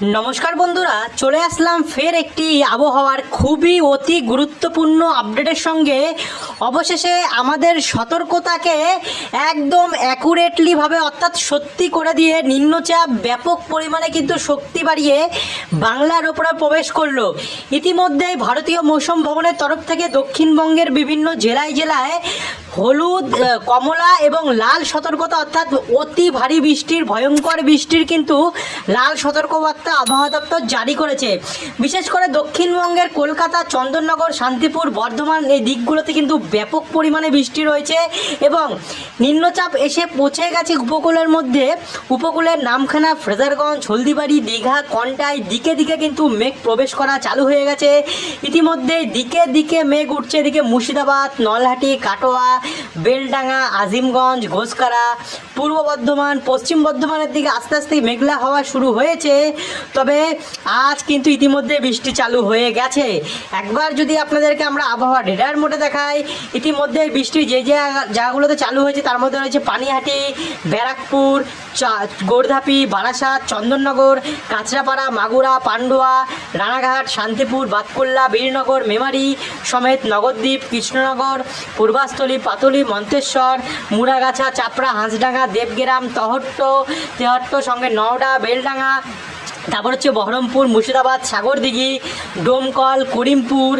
নমস্কার বন্ধুরা, চলে আসলাম ফের একটি আবহাওয়ার খুবই অতি গুরুত্বপূর্ণ আপডেটের সঙ্গে। অবশেষে আমাদের সতর্কতাকে একদম অ্যাকুরেটলিভাবে অর্থাৎ সত্যি করে দিয়ে নিম্নচাপ ব্যাপক পরিমাণে কিন্তু শক্তি বাড়িয়ে বাংলার ওপরে প্রবেশ করল। ইতিমধ্যেই ভারতীয় মৌসুম ভবনের তরফ থেকে দক্ষিণবঙ্গের বিভিন্ন জেলায় জেলায় হলুদ কমলা এবং লাল সতর্কতা অর্থাৎ অতি ভারী বৃষ্টির, ভয়ঙ্কর বৃষ্টির কিন্তু লাল সতর্কবার্তা আবহাওয়া দপ্তর জারি করেছে। বিশেষ করে দক্ষিণবঙ্গের কলকাতা, চন্দননগর, শান্তিপুর, বর্ধমান এই দিকগুলোতে কিন্তু ব্যাপক পরিমাণে বৃষ্টি রয়েছে এবং নিম্নচাপ এসে পৌঁছে গেছে উপকূলের মধ্যে। উপকূলের নামখানা ফ্রেজারগঞ্জ, হলদিবাড়ি, দীঘা, কন্টাই দিকে দিকে কিন্তু মেঘ প্রবেশ করা চালু হয়ে গেছে। ইতিমধ্যে দিকে দিকে মেঘ উঠছে। এদিকে মুর্শিদাবাদ, নলহাটি, কাটোয়া বেলডাঙ্গা আজিমগঞ্জ ঘোষকারা পূর্ব বর্ধমান, পশ্চিম বর্ধমানের দিকে আস্তে আস্তে মেঘলা হওয়া শুরু হয়েছে। তবে আজ কিন্তু ইতিমধ্যে বৃষ্টি চালু হয়ে গেছে। একবার যদি আপনাদেরকে আমরা আবহাওয়া ডেটার মোটে দেখাই, ইতিমধ্যে বৃষ্টি যে যে জায়গাগুলোতে চালু হয়েছে, তার মধ্যে রয়েছে পানিহাটি, ব্যারাকপুর গোর্ধাপি, বারাসাত, চন্দননগর, কাঁচরাপাড়া, মাগুরা, পান্ডুয়া, রানাঘাট, শান্তিপুর, বাতকুল্লা, বীরনগর, মেমারি, সমেত নগরদ্বীপ, কৃষ্ণনগর, পূর্বাস্থলী, পাতলি, মন্তেশ্বর, মুড়াগাছা, চাপড়া, হাঁসডাঙ্গা দেবগ্রাম, তহট্ট, তেহট্ট, সঙ্গে নওডা, বেলডাঙ্গা, তারপর হচ্ছে বহরমপুর, মুর্শিদাবাদ, সাগরদিঘি, ডোমকল, করিমপুর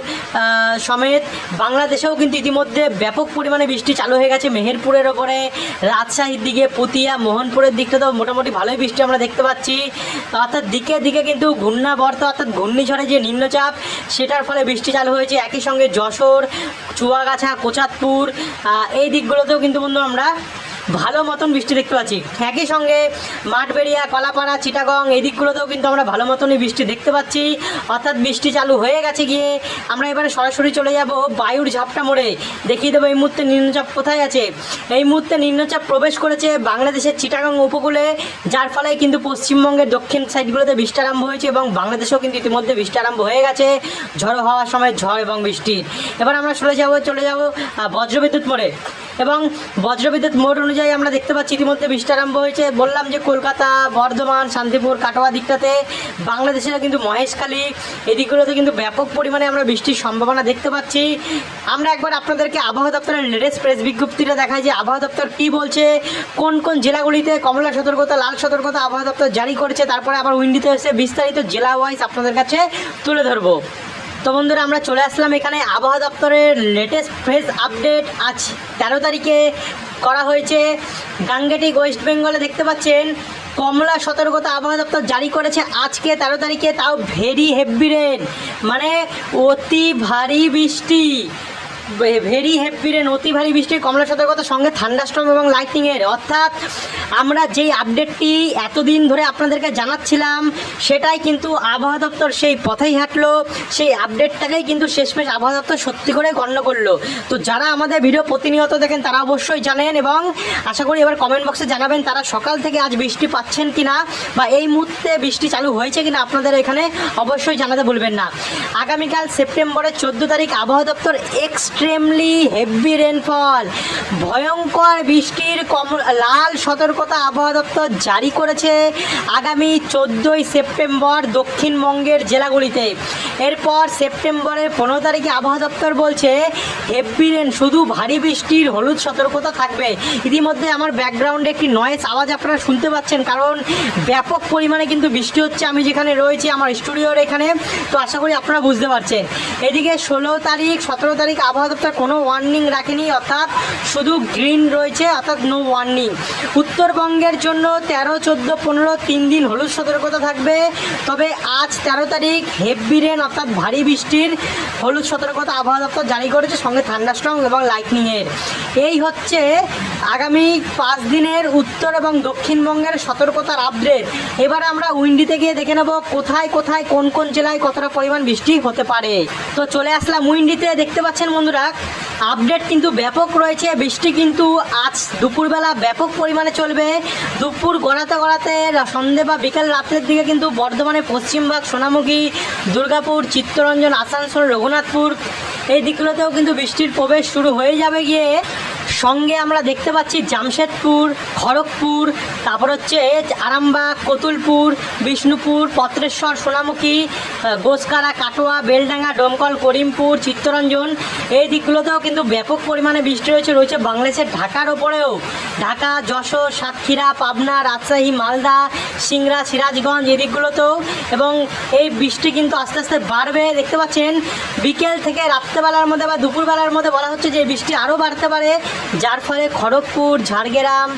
সমেত বাংলাদেশেও কিন্তু ইতিমধ্যে ব্যাপক পরিমাণে বৃষ্টি চালু হয়ে গেছে মেহেরপুরের ওপরে, রাজশাহীর দিকে, পুতিয়া, মোহনপুরের দিকটাতেও মোটামুটি ভালোই বৃষ্টি আমরা দেখতে পাচ্ছি। অর্থাৎ দিকে দিকে কিন্তু ঘূর্ণাবর্ত, অর্থাৎ ঘূর্ণিঝড়ে যে নিম্নচাপ, সেটার ফলে বৃষ্টি চালু হয়েছে। একই সঙ্গে যশোর, চুয়াগাছা কোচাতপুর এই দিকগুলোতেও কিন্তু বন্ধু আমরা ভালো মতন বৃষ্টি দেখতে পাচ্ছি। একই সঙ্গে মাঠবেড়িয়া, কলাপাড়া, চিটাগং, এই দিকগুলোতেও কিন্তু আমরা ভালো মতনই বৃষ্টি দেখতে পাচ্ছি। অর্থাৎ বৃষ্টি চালু হয়ে গেছে গিয়ে আমরা এবারে সরাসরি চলে যাব বায়ুর ঝাপটা মোড়ে। দেখিয়ে দেবো এই মুহূর্তে নিম্নচাপ কোথায় আছে। এই মুহূর্তে নিম্নচাপ প্রবেশ করেছে বাংলাদেশের চিটাগং উপকূলে, যার ফলে কিন্তু পশ্চিমবঙ্গের দক্ষিণ সাইডগুলোতে বৃষ্টি আরম্ভ হয়েছে এবং বাংলাদেশেও কিন্তু ইতিমধ্যে বৃষ্টি আরম্ভ হয়ে গেছে। ঝড়ো হওয়ার সময় ঝড় এবং বৃষ্টির এবার আমরা চলে যাব চলে যাব বজ্রবিদ্যুৎ মোড়ে। এবং বজ্রবিদ্যুৎ মোড় অনুযায়ী আমরা দেখতে পাচ্ছি ইতিমধ্যে বৃষ্টি আরম্ভ হয়েছে। বললাম যে কলকাতা, বর্ধমান, শান্তিপুর, কাটোয়া দিকটাতে বাংলাদেশের কিন্তু মহেশখালী এই দিকগুলোতে কিন্তু ব্যাপক পরিমাণে আমরা বৃষ্টির সম্ভাবনা দেখতে পাচ্ছি। আমরা একবার আপনাদেরকে আবহাওয়া দপ্তরের লেটেস্ট প্রেস বিজ্ঞপ্তিটা দেখাই যে আবহাওয়া দপ্তর কী বলছে, কোন কোন জেলাগুলিতে কমলা সতর্কতা, লাল সতর্কতা আবহাওয়া দপ্তর জারি করেছে, তারপরে আবার উইন্ডিতে এসে বিস্তারিত জেলা ওয়াইজ আপনাদের কাছে তুলে ধরবো। তো বন্ধুরা, আমরা চলে আসলাম এখানে আবহাওয়া দপ্তরের লেটেস্ট ফ্রেশ আপডেট আজ তেরো তারিখে করা হয়েছে গাঙ্গেটিক ওয়েস্ট বেঙ্গলে দেখতে পাচ্ছেন, কমলা সতর্কতা আবহাওয়া দপ্তর জারি করেছে আজকে তেরো তারিখে, তাও ভেরি হেভি রেন মানে অতি ভারী বৃষ্টি। ভেরি হেভি রেন অতি ভারী বৃষ্টির কমলা সতর্কতার সঙ্গে থান্ডাস্টর্ম এবং লাইটিংয়ের অর্থাৎ আমরা যেই আপডেটটি এতদিন ধরে আপনাদেরকে জানাচ্ছিলাম, সেটাই কিন্তু আবহাওয়া দপ্তর সেই পথেই হাঁটলো, সেই আপডেটটাকেই কিন্তু শেষমেশ আবহাওয়া দপ্তর সত্যি করে গণ্য করল। তো যারা আমাদের ভিডিও প্রতিনিয়ত দেখেন, তারা অবশ্যই জানেন এবং আশা করি এবার কমেন্ট বক্সে জানাবেন তারা সকাল থেকে আজ বৃষ্টি পাচ্ছেন কিনা বা এই মুহূর্তে বৃষ্টি চালু হয়েছে কিনা আপনাদের এখানে অবশ্যই জানাতে ভুলবেন না। আগামীকাল সেপ্টেম্বরের চোদ্দ তারিখ আবহাওয়া দপ্তর এক্সট্রিমলি হেভি রেনফল ভয়ঙ্কর বৃষ্টির কম লাল সতর্কতা আবহাওয়া দপ্তর জারি করেছে আগামী চোদ্দোই সেপ্টেম্বর দক্ষিণবঙ্গের জেলাগুলিতে। এরপর সেপ্টেম্বরের পনেরো তারিখে আবহাওয়া দপ্তর বলছে হেভি শুধু ভারী বৃষ্টির হলুদ সতর্কতা থাকবে। ইতিমধ্যে আমার ব্যাকগ্রাউন্ডে একটি নয়েস আওয়াজ আপনারা শুনতে পাচ্ছেন, কারণ ব্যাপক পরিমাণে কিন্তু বৃষ্টি হচ্ছে। আমি যেখানে রয়েছি, আমার স্টুডিওর এখানে। তো আশা করি আপনারা বুঝতে পারছেন। এদিকে ষোলো তারিখ, সতেরো তারিখ আবহাওয়া দপ্তর কোনো ওয়ার্নিং রাখেনি, অর্থাৎ শুধু গ্রিন রয়েছে, অর্থাৎ নো ওয়ার্নিং উত্তরবঙ্গের জন্য তেরো, চোদ্দ, পনেরো, তিন দিন হলুদ সতর্কতা থাকবে। তবে আজ তেরো তারিখ হেভি রেন অর্থাৎ ভারী বৃষ্টির হলুদ সতর্কতা আবহাওয়া দপ্তর জারি করেছে সঙ্গে থান্ডাস্ট্রং এবং লাইটনিংয়ের। এই হচ্ছে আগামী পাঁচ দিনের উত্তর এবং দক্ষিণবঙ্গের সতর্কতার আপডেট। এবার আমরা উইন্ডিতে গিয়ে দেখে নেব কোথায় কোথায়, কোন কোন জেলায় কতটা পরিমাণ বৃষ্টি হতে পারে। তো চলে আসলাম উইন্ডিতে, দেখতে পাচ্ছেন বন্ধুরা আপডেট কিন্তু ব্যাপক রয়েছে, বৃষ্টি কিন্তু আজ দুপুরবেলা ব্যাপক পরিমাণে চলবে। দুপুর গড়াতে গড়াতে সন্ধে বা বিকেল রাত্রের দিকে কিন্তু বর্ধমানে পশ্চিমবঙ্গ সোনামুখী, দুর্গাপুর, চিত্তরঞ্জন, আসানসোল, রঘুনাথপুর এই দিকগুলোতেও কিন্তু বৃষ্টির প্রবেশ শুরু হয়ে যাবে গিয়ে। সঙ্গে আমরা দেখতে পাচ্ছি জামশেদপুর, খড়গপুর, তারপর হচ্ছে আরামবাগ, কতুলপুর, বিষ্ণুপুর, পত্রেশ্বর, সোনামুখী গোসকারা, কাটোয়া, বেলডাঙ্গা, ডোমকল, করিমপুর, চিত্তরঞ্জন। এই দিকগুলোতেও কিন্তু ব্যাপক পরিমাণে বৃষ্টি রয়েছে রয়েছে বাংলাদেশের ঢাকার ওপরেও। ঢাকা, যশোর, সাতক্ষীরা, পাবনা, রাজশাহী, মালদা, সিংড়া, সিরাজগঞ্জ, এই দিকগুলোতেও। এবং এই বৃষ্টি কিন্তু আস্তে আস্তে বাড়বে। দেখতে পাচ্ছেন, বিকেল থেকে রাত্রেবেলার মধ্যে বা দুপুরবেলার মধ্যে বলা হচ্ছে যে বৃষ্টি আরও বাড়তে পারে, যার ফলে খড়গপুর, ঝাড়গ্রাম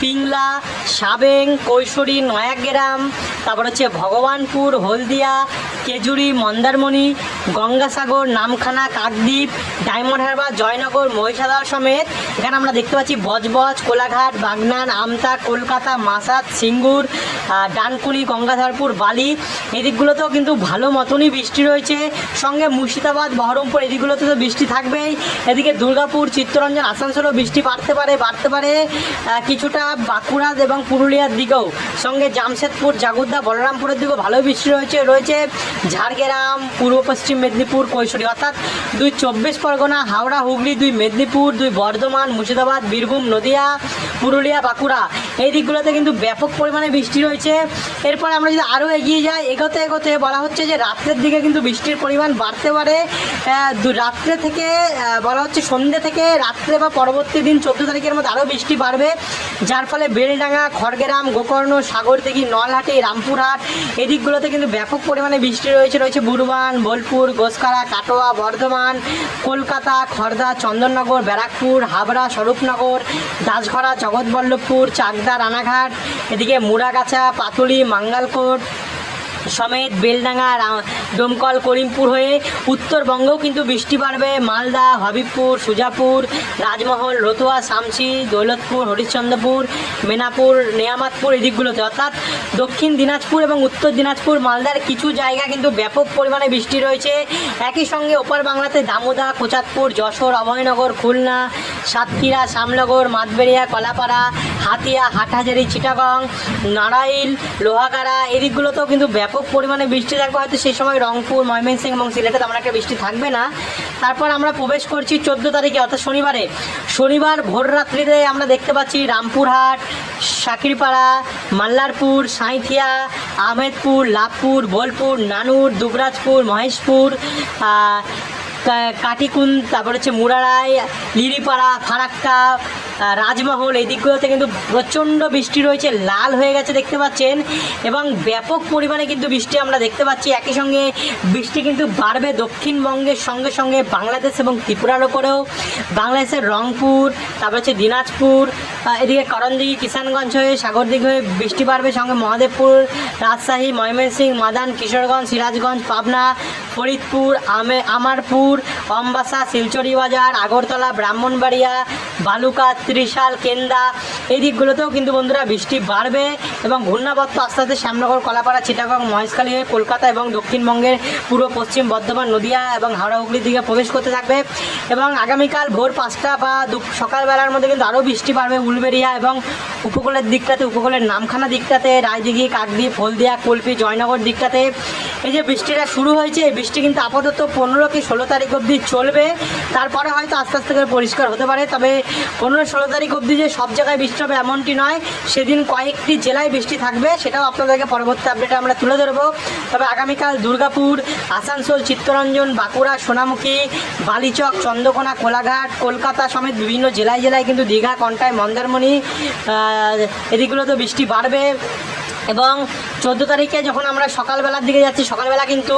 পিংলা, সাবেং, কৈশোরী, নয়াগ্রাম, তারপর হচ্ছে ভগবানপুর, হলদিয়া, কেজুরি, মন্দারমণি, গঙ্গাসাগর, নামখানা, কাকদ্বীপ, ডায়মন্ড হারবার, জয়নগর, মহিষাদল সমেত। এখানে আমরা দেখতে পাচ্ছি বজবজ, কোলাঘাট, বাগনান, আমতা, কলকাতা, মাসাদ, সিঙ্গুর ডানকুনি, গঙ্গাধরপুর, বালি। এদিকগুলোতেও কিন্তু ভালো মতনই বৃষ্টি রয়েছে। সঙ্গে মুর্শিদাবাদ, বহরমপুর এদিকগুলোতে তো বৃষ্টি থাকবেই। এদিকে দুর্গাপুর, চিত্তরঞ্জন, আসানসোলও বৃষ্টি বাড়তে পারে বাড়তে পারে। কিছুটা বাঁকুড়া এবং পুরুলিয়ার দিকেও। সঙ্গে জামশেদপুর জাগুদ্দা বলরামপুরের দিকেও ভালো বৃষ্টি রয়েছে রয়েছে। ঝাড়গ্রাম, পূর্ব পশ্চিম মেদিনীপুর, কৈশোরী অর্থাৎ দুই চব্বিশ পরগনা, হাওড়া, হুগলি, দুই মেদিনীপুর, দুই বর্ধমান, মুর্শিদাবাদ, বীরভূম, নদিয়া, পুরুলিয়া, বাঁকুড়া। এই দিকগুলোতে কিন্তু ব্যাপক পরিমাণে বৃষ্টি রয়েছে। এরপর আমরা যদি আরও এগিয়ে যাই, এগোতে এগোতে বলা হচ্ছে যে রাত্রের দিকে কিন্তু বৃষ্টির পরিমাণ বাড়তে পারে। রাত্রে থেকে বলা হচ্ছে সন্ধ্যে থেকে রাত্রে বা পরবর্তী দিন চোদ্দ তারিখের মধ্যে আরও বৃষ্টি বাড়বে। যার ফলে বেলডাঙ্গা, খড়গ্রাম, গোকর্ণ সাগর সাগরদিঘি, নলহাটি, রামপুরহাট এদিকগুলোতে কিন্তু ব্যাপক পরিমাণে বৃষ্টি রয়েছে। রয়েছে বুরবান বোলপুর গোসকারা কাটোয়া, বর্ধমান, কলকাতা খড়দা চন্দননগর, ব্যারাকপুর, হাবড়া, স্বরূপনগর, দাসঘরা, জগৎবল্লভপুর, চাকদা, রানাঘাট, এদিকে মুড়াগাছা, পাতুলি, মাঙ্গালকোট সমেত বেলডাঙ্গা ডোমকল, করিমপুর হয়ে উত্তরবঙ্গেও কিন্তু বৃষ্টি বাড়বে। মালদা, হবিবপুর, সুজাপুর, রাজমহল, রতুয়া, শামসি, দৌলতপুর, হরিশ্চন্দ্রপুর, মেনাপুর, নেয়ামাতপুর এই দিকগুলোতে। অর্থাৎ দক্ষিণ দিনাজপুর এবং উত্তর দিনাজপুর, মালদার কিছু জায়গা কিন্তু ব্যাপক পরিমাণে বৃষ্টি রয়েছে। একই সঙ্গে ওপার বাংলাতে দামোদা কোচাতপুর যশোর, অভয়নগর, খুলনা, সাতক্ষীরা, শ্যামনগর, মাতবেড়িয়া, কলাপাড়া, হাতিয়া, হাটহাজারি, চিটাগং, নারাইল, লোহাগাড়া এই দিকগুলোতেও কিন্তু ব্যাপক পরিমাণে বৃষ্টি থাকবে, হয়তো সেই সময় রংপুর, ময়মনসিংহ এবং সিলেটে তেমন একটা বৃষ্টি থাকবে না। তারপর আমরা প্রবেশ করছি চোদ্দ তারিখে, অর্থাৎ শনিবারে। শনিবার ভোর রাত্রিতে আমরা দেখতে পাচ্ছি রামপুরহাট সাকিরপাড়া মাল্লারপুর, সাঁইথিয়া, আহমেদপুর লাভপুর বোলপুর, নানুর, দুবরাজপুর, মহেশপুর কাটিকুন, তারপর হচ্ছে মুরারাই, লিরিপাড়া, ফারাক্কা রাজমহল, এই দিকগুলোতে কিন্তু প্রচণ্ড বৃষ্টি রয়েছে, লাল হয়ে গেছে দেখতে পাচ্ছেন। এবং ব্যাপক পরিমাণে কিন্তু বৃষ্টি আমরা দেখতে পাচ্ছি। একই সঙ্গে বৃষ্টি কিন্তু বাড়বে দক্ষিণবঙ্গের সঙ্গে সঙ্গে বাংলাদেশ এবং ত্রিপুরার ওপরেও বাংলাদেশের রংপুর, তারপর হচ্ছে দিনাজপুর এদিকে করণদিঘি কিষানগঞ্জ হয়ে, সাগরদিঘি হয়ে বৃষ্টি বাড়বে। সঙ্গে মহাদেবপুর, রাজশাহী, ময়মনসিংহ, মাদান, কিশোরগঞ্জ, সিরাজগঞ্জ, পাবনা ফরিদপুর আমে আমারপুর অম্বাসা শিলচরি বাজার আগরতলা ব্রাহ্মণবাড়িয়া বালুকা, ত্রিশাল, কেন্দা, এই দিকগুলোতেও কিন্তু বন্ধুরা বৃষ্টি বাড়বে এবং ঘূর্ণাবর্ত আস্তে আস্তে শ্যামনগর, কলাপাড়া, চিটাগং, মহেশখালী হয়ে কলকাতা এবং দক্ষিণবঙ্গের পূর্ব পশ্চিম বর্ধমান, নদিয়া এবং হাওড়া হুগলির দিকে প্রবেশ করতে থাকবে এবং আগামীকাল ভোর পাঁচটা বা সকালবেলার মধ্যে কিন্তু আরও বৃষ্টি বাড়বে উলবেরিয়া এবং উপকূলের দিকটাতে, উপকূলের নামখানা দিকটাতে, রায়দিঘি, কাকদ্বীপ, হলদিয়া, কলপি, জয়নগর দিকটাতে। এই যে বৃষ্টিটা শুরু হয়েছে, এই বৃষ্টি কিন্তু আপাতত পনেরো কি ষোলো তারিখ অবধি চলবে। তারপরে হয়তো আস্তে আস্তে করে পরিষ্কার হতে পারে, তবে পনেরো ষোলো তারিখ অবধি যে সব জায়গায় বৃষ্টি হবে এমনটি নয়। সেদিন কয়েকটি জেলায় বৃষ্টি থাকবে, সেটাও আপনাদেরকে পরবর্তী আপডেটে আমরা তুলে ধরবো। তবে আগামীকাল দুর্গাপুর, আসানসোল, চিত্তরঞ্জন, বাঁকুড়া, সোনামুখী, বালিচক, চন্দ্রকোনা, কোলাঘাট, কলকাতা সমেত বিভিন্ন জেলায় জেলায় কিন্তু দীঘা কন্টায় মন্দারমণি এদিকগুলোতে বৃষ্টি বাড়বে। এবং চোদ্দ তারিখে যখন আমরা সকালবেলার দিকে যাচ্ছি, সকালবেলা কিন্তু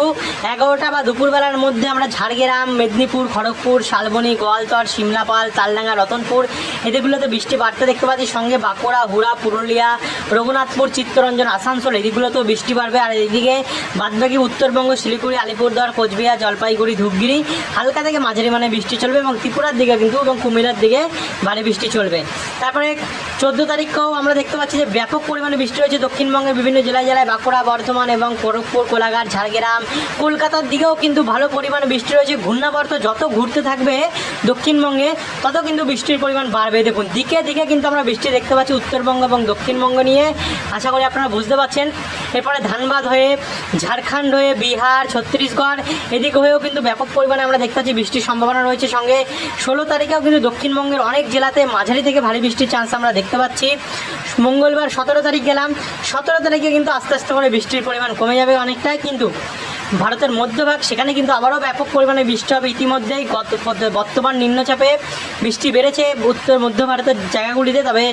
এগারোটা বা দুপুরবেলার মধ্যে আমরা ঝাড়গ্রাম, মেদিনীপুর, খড়গপুর, শালবনী, গোয়ালতর, সিমলাপাল, তালডাঙ্গা, রতনপুর এদিকগুলোতে বৃষ্টি বাড়তে দেখতে পাচ্ছি। সঙ্গে বাঁকুড়া, হুড়া, পুরুলিয়া, রঘুনাথপুর, চিত্তরঞ্জন, আসানসোল এদিকগুলোতেও বৃষ্টি বাড়বে। আর এদিকে বাদবাকি উত্তরবঙ্গ, শিলিগুড়ি, আলিপুরদুয়ার, কোচবিহার, জলপাইগুড়ি, ধূপগিরি হালকা থেকে মাঝারি মানে বৃষ্টি চলবে এবং ত্রিপুরার দিকে কিন্তু এবং কুমিল্লার দিকে ভারী বৃষ্টি চলবে। তারপরে চোদ্দ তারিখেও আমরা দেখতে পাচ্ছি যে ব্যাপক পরিমাণে বৃষ্টি হয়েছে দক্ষিণবঙ্গের বিভিন্ন জেলায় জেলায়, বাঁকুড়া, বর্ধমান এবং খড়গপুর, কোলাঘাট, ঝাড়গ্রাম। কলকাতার দিকেও কিন্তু ভালো পরিমাণে বৃষ্টি রয়েছে। ঘূর্ণাবর্ত যত ঘুরতে থাকবে দক্ষিণবঙ্গে, তত কিন্তু বৃষ্টির পরিমাণ বাড়বে। দেখুন, দিকে দিকে কিন্তু আমরা বৃষ্টি দেখতে পাচ্ছি উত্তরবঙ্গ এবং দক্ষিণবঙ্গ নিয়ে। আশা করি আপনারা বুঝতে পারছেন। এরপরে ধানবাদ হয়ে ঝাড়খণ্ড হয়ে বিহার, ছত্তিশগড়, এদিকে হয়েও কিন্তু ব্যাপক পরিমাণে আমরা দেখতে পাচ্ছি বৃষ্টির সম্ভাবনা রয়েছে সঙ্গে। ষোলো তারিখেও কিন্তু দক্ষিণবঙ্গের অনেক জেলাতে মাঝারি থেকে ভারী বৃষ্টির চান্স আমরা দেখতে পাচ্ছি। মঙ্গলবার সতেরো তারিখ গেলাম। সতেরো তারিখে কিন্তু আস্তে আস্তে করে বৃষ্টির পরিমাণ কমে যাবে অনেকটাই। কিন্তু ভারতের মধ্যভাগ, সেখানে কিন্তু আবারও ব্যাপক পরিমাণে বৃষ্টি হবে ইতিমধ্যেই। বর্তমান নিম্নচাপে বৃষ্টি বেড়েছে উত্তর মধ্য ভারতের জায়গাগুলিতে, তবে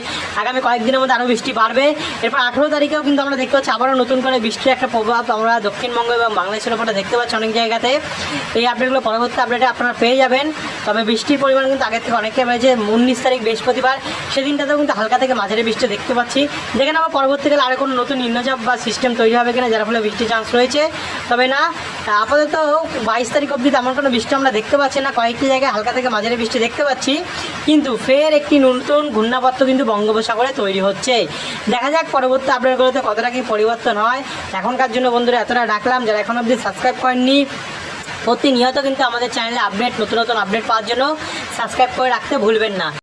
আগামী কয়েকদিনের মধ্যে আরও বৃষ্টি বাড়বে। এরপর আঠেরো তারিখেও কিন্তু আমরা দেখতে পাচ্ছি আবারও নতুন করে বৃষ্টির একটা প্রভাব আমরা দক্ষিণবঙ্গ এবং বাংলাদেশের ওপরে দেখতে পাচ্ছি অনেক জায়গাতে। এই আপডেটগুলো পরবর্তী আপডেটে আপনারা পেয়ে যাবেন। তবে বৃষ্টির পরিমাণ কিন্তু আগের থেকে অনেকটাই বেড়েছে। উনিশ তারিখ বৃহস্পতিবার, সেদিনটাতেও কিন্তু হালকা থেকে মাঝারি বৃষ্টি দেখতে পাচ্ছি। যেখানে আবার পরবর্তীকালে আরও কোনো নতুন নিম্নচাপ বা সিস্টেম তৈরি হবে কিনা, যার ফলে বৃষ্টির চান্স রয়েছে। তবে না, আপাতত বাইশ তারিখ অবধি তেমন কোনো বৃষ্টি আমরা দেখতে পাচ্ছি না। কয়েকটি জায়গায় হালকা থেকে মাঝারি বৃষ্টি দেখতে পাচ্ছি। কিন্তু ফের একটি নতুন ঘূর্ণাবর্ত কিন্তু বঙ্গোপসাগরে তৈরি হচ্ছে। দেখা যাক পরবর্তী আপডেটগুলোতে কতটা কি পরিবর্তন হয়। এখনকার জন্য বন্ধুরা, এতটা ডাকলাম যারা এখন অবধি সাবস্ক্রাইব করেননি প্রতিনিয়ত কিন্তু আমাদের চ্যানেলে আপডেট নতুন নতুন আপডেট পাওয়ার জন্য সাবস্ক্রাইব করে রাখতে ভুলবেন না।